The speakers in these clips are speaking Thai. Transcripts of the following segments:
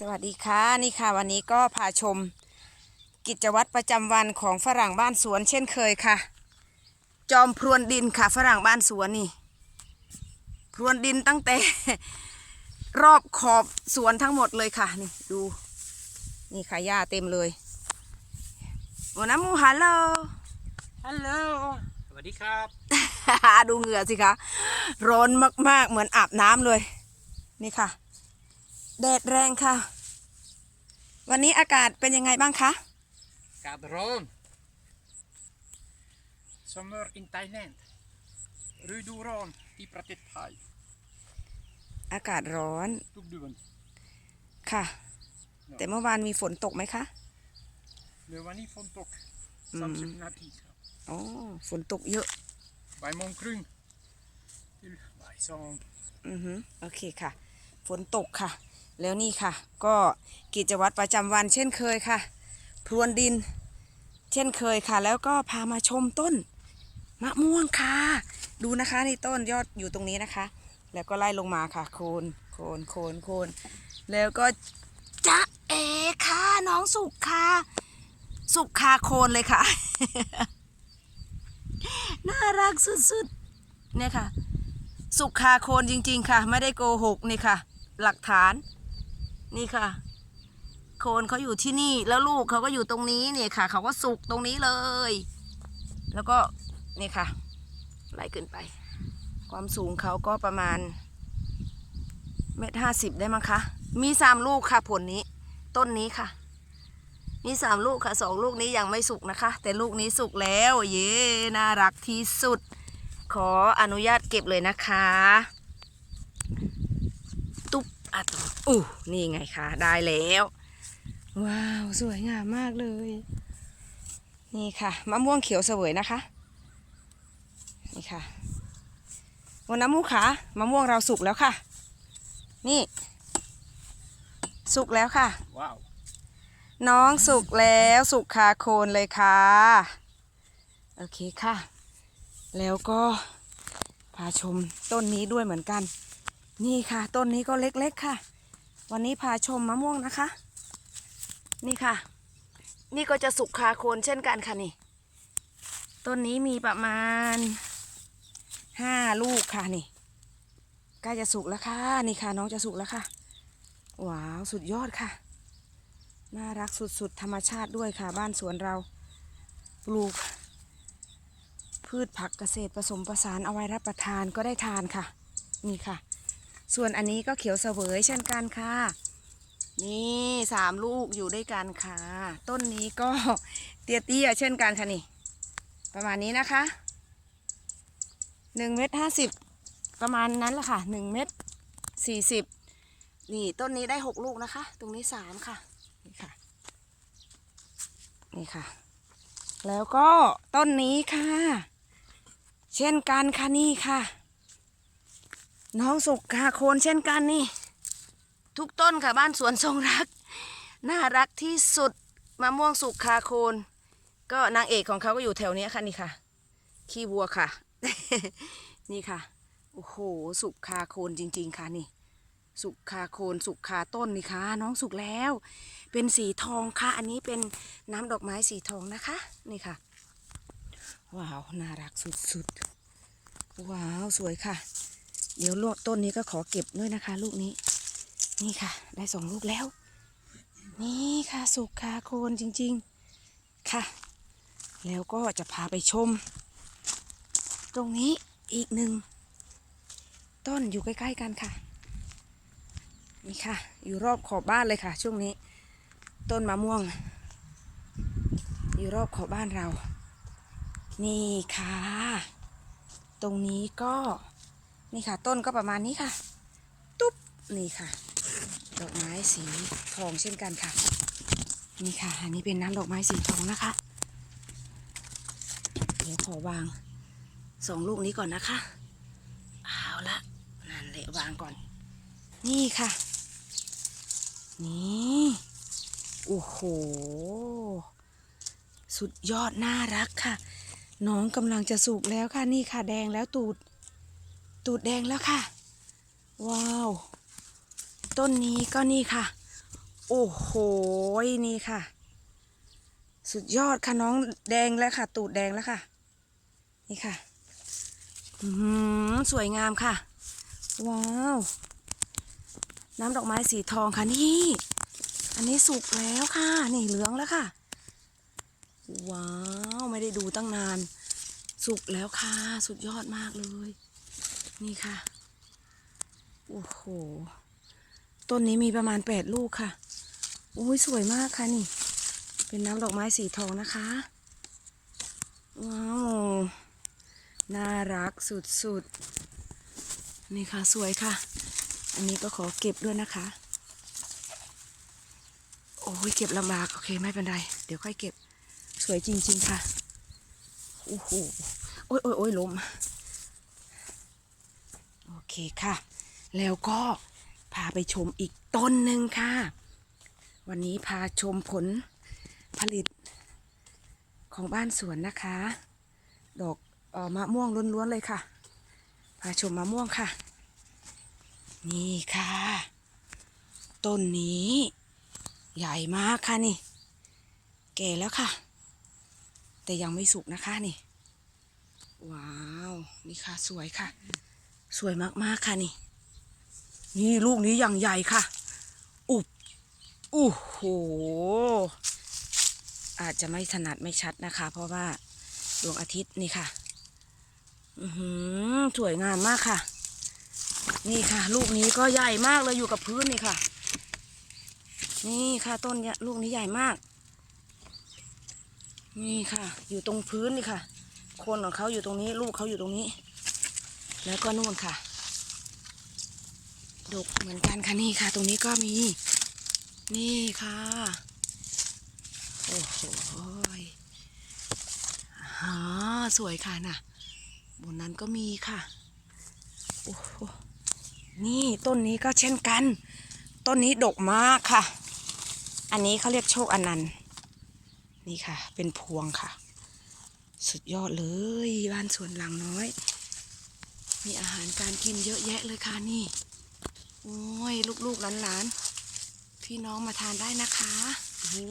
สวัสดีค่ะนี่ค่ะวันนี้ก็พาชม กิจวัตรประจำวันของฝรั่งบ้านสวนเช่นเคยค่ะ จอมพรวนดินค่ะฝรั่งบ้านสวนนี่ พรวนดินตั้งแต่ รอบขอบสวนทั้งหมดเลยค่ะ นี่ดู นี่ค่ะหญ้าเต็มเลยโอ้น้ำมูฮัลโหลฮัลโหลสวัสดีครับ ดูเหงื่อสิคะร้อนมากๆเหมือนอาบน้ำเลย นี่ค่ะ แดดแรงค่ะ วันนี้อากาศเป็นยังไงบ้างคะกาดร้อน Summer in Thailand ฤดูร้อนที่ประเทศไทย อากาศร้อน ทุกเดือน ค่ะ แต่เมื่อวานมีฝนตกไหมคะเดี๋ยววันนี้ฝนตกอืม30นาทีครับอ๋อฝนตกเยอะบ่ายโมงครึ่งถึงบ่ายสองอือฮึโอเคค่ะ ฝนตกค่ะ แล้วนี่ค่ะ ก็กิจวัตรประจำวันเช่นเคยค่ะ พรวนดิน เช่นเคยค่ะ แล้วก็พามาชมต้นมะม่วงค่ะ ดูนะคะนี่ต้นยอดอยู่ตรงนี้นะคะ แล้วก็ไล่ลงมาค่ะ โคนโคนโคนโคนแล้วก็จะเอค่ะน้องสุกค่ะสุกคาโคนเลยค่ะ น่ารักสุดๆเนี่ยค่ะ สุขคาโคนจริง ๆ ค่ะ ไม่ได้โกหกนี่ค่ะ หลักฐาน นี่ค่ะ โคนเขาอยู่ที่นี่แล้วลูกเขาก็อยู่ตรงนี้เนี่ยค่ะ เขาก็สุกตรงนี้เลย แล้วก็นี่ค่ะไล่ขึ้นไป ความสูงเขาก็ประมาณเมตรห้าสิบได้มั้งคะ มีสามลูกค่ะผลนี้ ต้นนี้ค่ะ มีสามลูกค่ะสองลูกนี้ยังไม่สุกนะคะ แต่ลูกนี้สุกแล้ว เย้น่ารักที่สุด ขออนุญาตเก็บเลยนะคะ ตุ๊บ อะตุบอู้นี่ไงคะได้แล้ว ว้าว สวยงามมากเลย นี่ค่ะมะม่วงเขียวเสวยนะคะ นี่ค่ะวันน้ำมูขามะม่วงเราสุกแล้วค่ะ นี่ สุกแล้วค่ะ ว้าว น้องสุกแล้วสุกคาโคนเลยค่ะ โอเคค่ะ แล้วก็พาชมต้นนี้ด้วยเหมือนกัน นี่ค่ะ ต้นนี้ก็เล็กๆค่ะ วันนี้พาชมมะม่วงนะคะ นี่ค่ะ นี่ก็จะสุกคาโคนเช่นกันค่ะนี่ ต้นนี้มีประมาณห้าลูกค่ะนี่ใกล้จะสุกแล้วค่ะ นี่ค่ะ น้องจะสุกแล้วค่ะ ว้าวสุดยอดค่ะ น่ารักสุดๆธรรมชาติด้วยค่ะ บ้านสวนเราปลูก พืชผักเกษตรผสมผสานเอาไว้รับประทานก็ได้ทานค่ะ นี่ค่ะ ส่วนอันนี้ก็เขียวเสวยเช่นกันค่ะ นี่สามลูกอยู่ด้วยกันค่ะ ต้นนี้ก็เตี้ยๆเช่นกันค่ะนี่ ประมาณนี้นะคะหนึ่งเมตรห้าสิบประมาณนั้นแหละค่ะหนึ่งเมตรสี่สิบนี่ต้นนี้ได้หกลูกนะคะ ตรงนี้สามค่ะ นี่ค่ะ นี่ค่ะ แล้วก็ต้นนี้ค่ะ เช่นกันค่ะนี่ค่ะ น้องสุกค่ะโคนเช่นกันนี่ ทุกต้นค่ะบ้านสวนทรงรัก น่ารักที่สุดมะม่วงสุกคาโคน ก็นางเอกของเขาก็อยู่แถวเนี้ยค่ะนี่ค่ะ ขี้วัวค่ะ นี่ค่ะ โอ้โห สุกคาโคนจริง ๆ ค่ะนี่ สุกคาโคนสุกคาต้นนี่ค่ะ น้องสุกแล้ว เป็นสีทองค่ะ อันนี้เป็นน้ำดอกไม้สีทองนะคะ นี่ค่ะ ว้าว น่ารักสุดๆ ว้าว สวยค่ะ เดี๋ยวลูกต้นนี้ก็ขอเก็บด้วยนะคะ ลูกนี้ นี่ค่ะ ได้สองลูกแล้ว นี่ค่ะสุกคาโคนจริง ๆ ค่ะ แล้วก็จะพาไปชม ตรงนี้อีกหนึ่ง ต้นอยู่ใกล้ ๆ กันค่ะ นี่ค่ะ อยู่รอบขอบบ้านเลยค่ะ ช่วงนี้ ต้นมะม่วง อยู่รอบขอบบ้านเรา นี่ค่ะ ตรงนี้ก็ นี่ค่ะ ต้นก็ประมาณนี้ค่ะ ตุ๊บนี่ค่ะ ดอกไม้สีทองเช่นกันค่ะ นี่ค่ะ อันนี้เป็นน้ำดอกไม้สีทองนะคะ เดี๋ยวขอวางสองลูกนี้ก่อนนะคะเอาละนั่นแหละวางก่อน นี่ค่ะ นี่โอ้โห สุดยอดน่ารักค่ะ น้องกำลังจะสุกแล้วค่ะ นี่ค่ะแดงแล้วตูด ตูดแดงแล้วค่ะ ว้าว ต้นนี้ก็นี่ค่ะ โอ้โห นี่ค่ะ สุดยอดค่ะน้องแดงแล้วค่ะ ตูดแดงแล้วค่ะ นี่ค่ะหือสวยงามค่ะ ว้าว น้ำดอกไม้สีทองค่ะนี่ อันนี้สุกแล้วค่ะ นี่เหลืองแล้วค่ะ ว้าว ไม่ได้ดูตั้งนาน สุกแล้วค่ะ สุดยอดมากเลย นี่ค่ะ โอ้โห ต้นนี้มีประมาณแปดลูกค่ะอุ้ยสวยมากค่ะนี่ เป็นน้ำดอกไม้สีทองนะคะ ว้าว น่ารักสุดๆ นี่ค่ะสวยค่ะ อันนี้ก็ขอเก็บด้วยนะคะ โอ้ยเก็บลำบาก โอเคไม่เป็นไร เดี๋ยวค่อยเก็บ สวยจริง ๆ ค่ะ โอ้โห โอ้ยโอ้ยโอ้ยล้ม เคค่ะ แล้วก็พาไปชมอีกต้นหนึ่งค่ะ วันนี้พาชมผลผลิตของบ้านสวนนะคะ ดอกออมะม่วงล้วนๆเลยค่ะ พาชมมะม่วงค่ะ นี่ค่ะ ต้นนี้ใหญ่มากค่ะนี่ แก่แล้วค่ะ แต่ยังไม่สุกนะคะนี่ ว้าว นี่ค่ะสวยค่ะ สวยมากๆค่ะนี่ นี่ลูกนี้อย่างใหญ่ค่ะ อุบโอ้โห อาจจะไม่ถนัดไม่ชัดนะคะ เพราะว่าดวงอาทิตย์นี่ค่ะอือหือสวยงามมากค่ะ นี่ค่ะ ลูกนี้ก็ใหญ่มากเลยอยู่กับพื้นนี่ค่ะ นี่ค่ะต้นลูกนี้ใหญ่มาก นี่ค่ะ อยู่ตรงพื้นนี่ค่ะ คนของเขาอยู่ตรงนี้ ลูกเขาอยู่ตรงนี้ แล้วก็นู่นค่ะ ดกเหมือนกันค่ะนี่ค่ะ ตรงนี้ก็มี นี่ค่ะ โอ้โหอ๋อสวยค่ะน่ะบนนั้นก็มีค่ะ โอ้โห นี่ต้นนี้ก็เช่นกัน ต้นนี้ดกมากค่ะ อันนี้เขาเรียกโชคอนันต์ นี่ค่ะ เป็นพวงค่ะ สุดยอดเลยบ้านสวนหลังน้อย มีอาหารการกินเยอะแยะเลยค่ะนี่ โอ้ย ลูกๆหลานๆ พี่น้องมาทานได้นะคะโอ้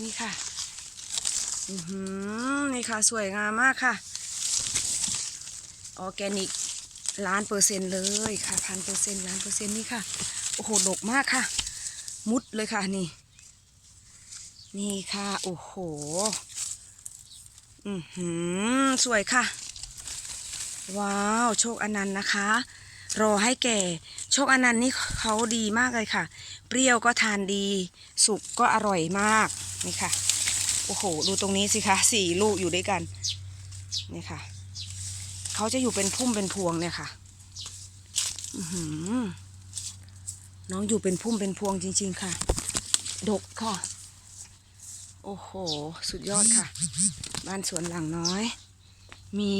นี่ค่ะ อือหือนี่ค่ะ สวยงามมากค่ะ ออแกนิกล้านเปอร์เซ็นต์เลยค่ะพันเปอร์เซ็นต์ล้านเปอร์เซ็นต์นี่ค่ะ โอ้โหดกมากค่ะ มุดเลยค่ะนี่ นี่ค่ะ โอ้โห อือหือ สวยค่ะ ว้าว โชคอนันต์นะคะ รอให้แก่ โชคอนันต์นี่เขาดีมากเลยค่ะ เปรี้ยวก็ทานดี สุกก็อร่อยมาก นี่ค่ะ โอ้โห ดูตรงนี้สิคะสี่ลูกอยู่ด้วยกัน นี่ค่ะ เขาจะอยู่เป็นพุ่มเป็นพวงเนี่ยค่ะอือหือน้องอยู่เป็นพุ่มเป็นพวงจริง ๆ ค่ะ ดกค่ะ โอ้โห สุดยอดค่ะ บ้านสวนหลังน้อย มี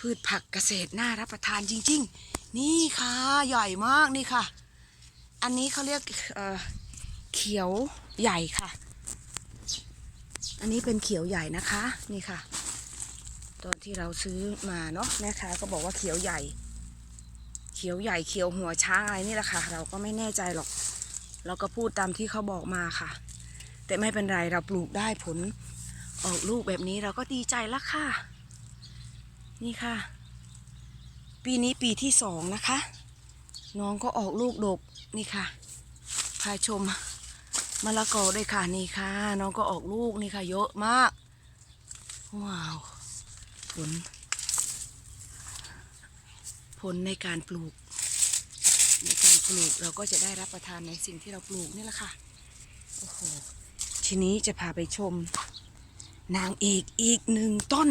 พืชผักเกษตรน่ารับประทานจริง ๆ นี่ค่ะ ใหญ่มากนี่ค่ะ อันนี้เขาเรียกเเขียวใหญ่ค่ะ อันนี้เป็นเขียวใหญ่นะคะนี่ค่ะ ตอนที่เราซื้อมาเนาะแม่ค้าก็บอกว่าเขียวใหญ่ เขียวใหญ่เขียวหัวช้างอะไรนี่แหละค่ะ เราก็ไม่แน่ใจหรอก เราก็พูดตามที่เขาบอกมาค่ะ แต่ไม่เป็นไรเราปลูกได้ผลออกลูกแบบนี้เราก็ดีใจล้วค่ะ นี่ค่ะ ปีนี้ปีที่สองนะคะ น้องก็ออกลูกดกนี่ค่ะ พาชมมะละกอด้วยค่ะนี่ค่ะ น้องก็ออกลูกนี่ค่ะ เยอะมาก ว้าวผล ผลในการปลูก ในการปลูกเราก็จะได้รับประทานในสิ่งที่เราปลูกนี่แหละค่ะโอ้โหทีนี้จะพาไปชม นางเอกอีกหนึ่งต้น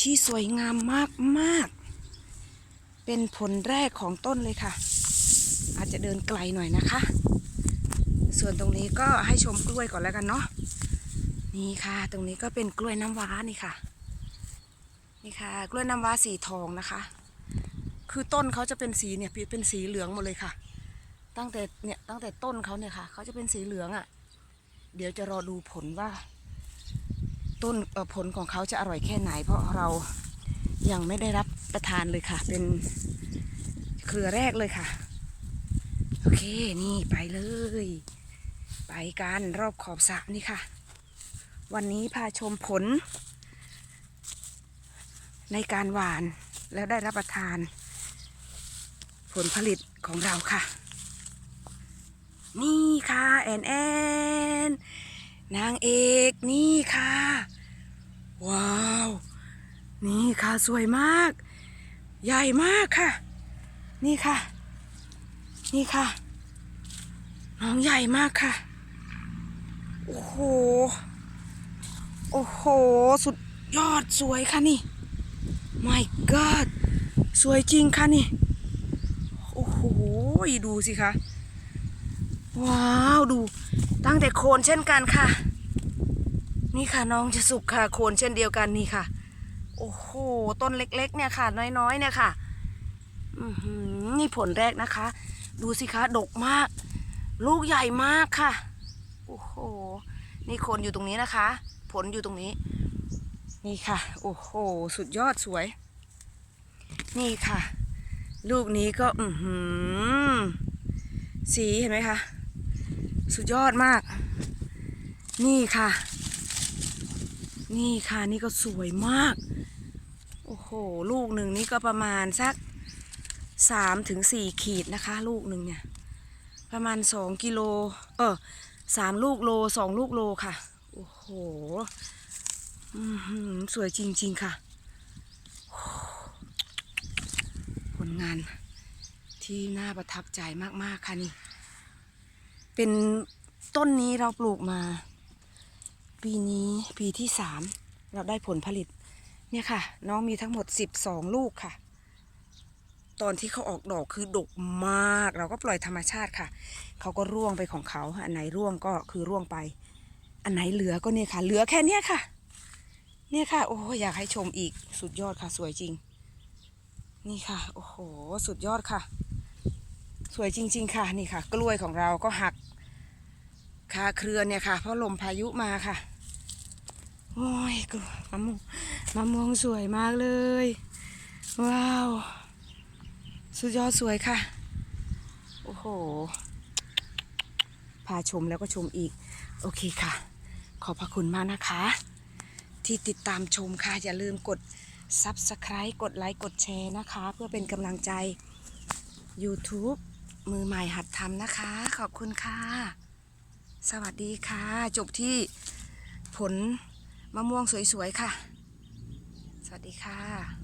ที่สวยงามมากมากเป็นผลแรกของต้นเลยค่ะ อาจจะเดินไกลหน่อยนะคะ ส่วนตรงนี้ก็ให้ชมกล้วยก่อนแล้วกันเนาะนี่ค่ะ ตรงนี้ก็เป็นกล้วยน้ำว้านี่ค่ะ นี่ค่ะ กล้วยน้ำว้าสีทองนะคะ คือต้นเขาจะเป็นสีเนี่ยเป็นสีเหลืองหมดเลยค่ะ ตั้งแต่เนี่ยตั้งแต่ต้นเขาเนี่ยค่ะเขาจะเป็นสีเหลืองอะ่ะ เดี๋ยวจะรอดูผลว่า ต้นผลของเขาจะอร่อยแค่ไหน เพราะเรายังไม่ได้รับประทานเลยค่ะ เป็นเครือแรกเลยค่ะ โอเคนี่ไปเลย ไปกันรอบขอบสระนี่ค่ะ วันนี้พาชมผล ในการหวานแล้วได้รับประทาน ผลผลิตของเราค่ะ นี่ค่ะ แอนแอน นางเอกนี่ค่ะ ว้าว นี่ค่ะสวยมาก ใหญ่มากค่ะ นี่ค่ะ นี่ค่ะ น้องใหญ่มากค่ะ โอ้โห โอ้โห สุดยอดสวยค่ะนี่ my god สวยจริงค่ะนี่ โอ้โห ดูสิคะ ว้าว ดู ตั้งแต่โคนเช่นกันค่ะ นี่ค่ะน้องจะสุกค่ะโคนเช่นเดียวกันนี่ค่ะ โอ้โหต้นเล็ก ๆ เนี่ยค่ะ น้อยๆเนี่ยค่ะอือหือนี่ผลแรกนะคะ ดูสิคะดกมาก ลูกใหญ่มากค่ะ โอ้โห นี่โคนอยู่ตรงนี้นะคะ ผลอยู่ตรงนี้ นี่ค่ะ โอ้โห สุดยอดสวย นี่ค่ะ ลูกนี้ก็ อือหือสีเห็นไหมคะ สุดยอดมาก นี่ค่ะ นี่ค่ะนี่ก็สวยมาก โอ้โห ลูกหนึ่งนี่ก็ประมาณสักสามถึงสี่ขีดนะคะ ลูกหนึ่งเนี่ย ประมาณสองกิโล เออสามลูกโลสองลูกโลค่ะ โอ้โหสวยจริง ๆ ค่ะ ผลงานที่น่าประทับใจมาก ๆ ค่ะนี่ เป็นต้นนี้เราปลูกมา ปีนี้ปีที่สามเราได้ผลผลิต เนี่ยค่ะ น้องมีทั้งหมดสิบสองลูกค่ะ ตอนที่เขาออกดอกคือดกมาก เราก็ปล่อยธรรมชาติค่ะ เขาก็ร่วงไปของเขา อันไหนร่วงก็คือร่วงไป อันไหนเหลือก็เนี่ยค่ะ เหลือแค่เนี้ยค่ะ เนี่ยค่ะ โอ้อยากให้ชมอีกสุดยอดค่ะ สวยจริง นี่ค่ะ โอ้โห สุดยอดค่ะ สวยจริง ๆ ค่ะ นี่ค่ะ กล้วยของเราก็หัก คาเครือเนี่ยค่ะ เพราะลมพายุมาค่ะ โอ้ยกล้วยมะม่วงมะม่วงสวยมากเลย ว้าว สุดยอดสวยค่ะ โอ้โห พาชมแล้วก็ชมอีก โอเคค่ะ ขอบพระคุณมากนะคะ ที่ติดตามชมค่ะ อย่าลืมกด Subscribe กดไลค์ กดแชร์นะคะ เพื่อเป็นกำลังใจ YouTube มือใหม่หัดทำนะคะ ขอบคุณค่ะ สวัสดีค่ะ จบที่ผลมะม่วงสวยๆค่ะ สวัสดีค่ะ